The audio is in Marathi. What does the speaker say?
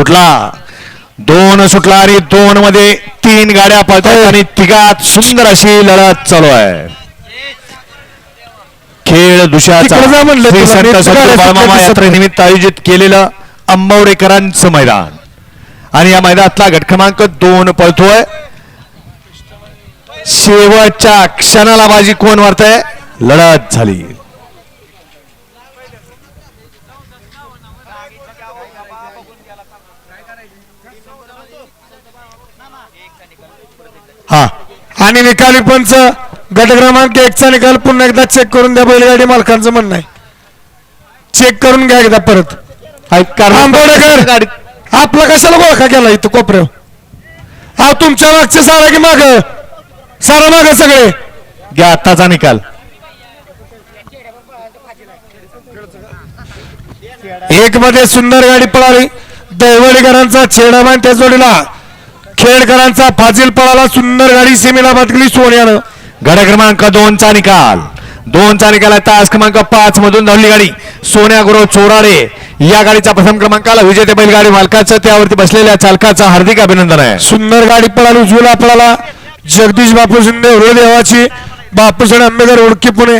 सुटला. दोन सुटला आणि दोन मध्ये तीन गाड्या पळतात आणि तिघात सुंदर अशी लढत चालू आहे. खेळ यात्रेनिमित्त आयोजित केलेलं अंबवडेकरांचं मैदान. आणि या मैदानातला गट क्रमांक दोन पळतोय. शेवटच्या क्षणाला बाजी कोण वारतंय लढत झाली. हा. आणि निकाली पंच गट क्रमांक एकचा निकाल पुन्हा एकदा चेक करून द्या बैलगाडी मालकांचं म्हणणं आहे. चेक करून घ्या एकदा परत. आंबवडेकर गाडीत आपला कशाला गोळखा केला इथं कोपऱ्यावर? हा तुमच्या मागचे सारा की माग? सारा माग सगळे. घ्या आत्ताचा निकाल. एक मध्ये सुंदर गाडी पळाली. दैवडीकरांचा छेडामान त्या जोडीला. खेडकरांचा फाजील पळाला. सुंदर गाडी सीमेला बदकली सोन्यानं. गड क्रमांक दोनचा निकाल. दोनचा निकाल आहे. तास क्रमांक पाच मधून धावली गाडी. सोन्या गुरु चोराडे. या गाडीचा प्रथम क्रमांकाला विजेते बैलगाडी मालकाचं त्यावरती बसलेल्या चालकाचं हार्दिक अभिनंदन आहे. सुंदर गाडी पळाली. उजवीला पळाला. जगदीश बापू शिंदे हृदय देवाची बापूसाहेब आंबेडकर ओळखी पुणे.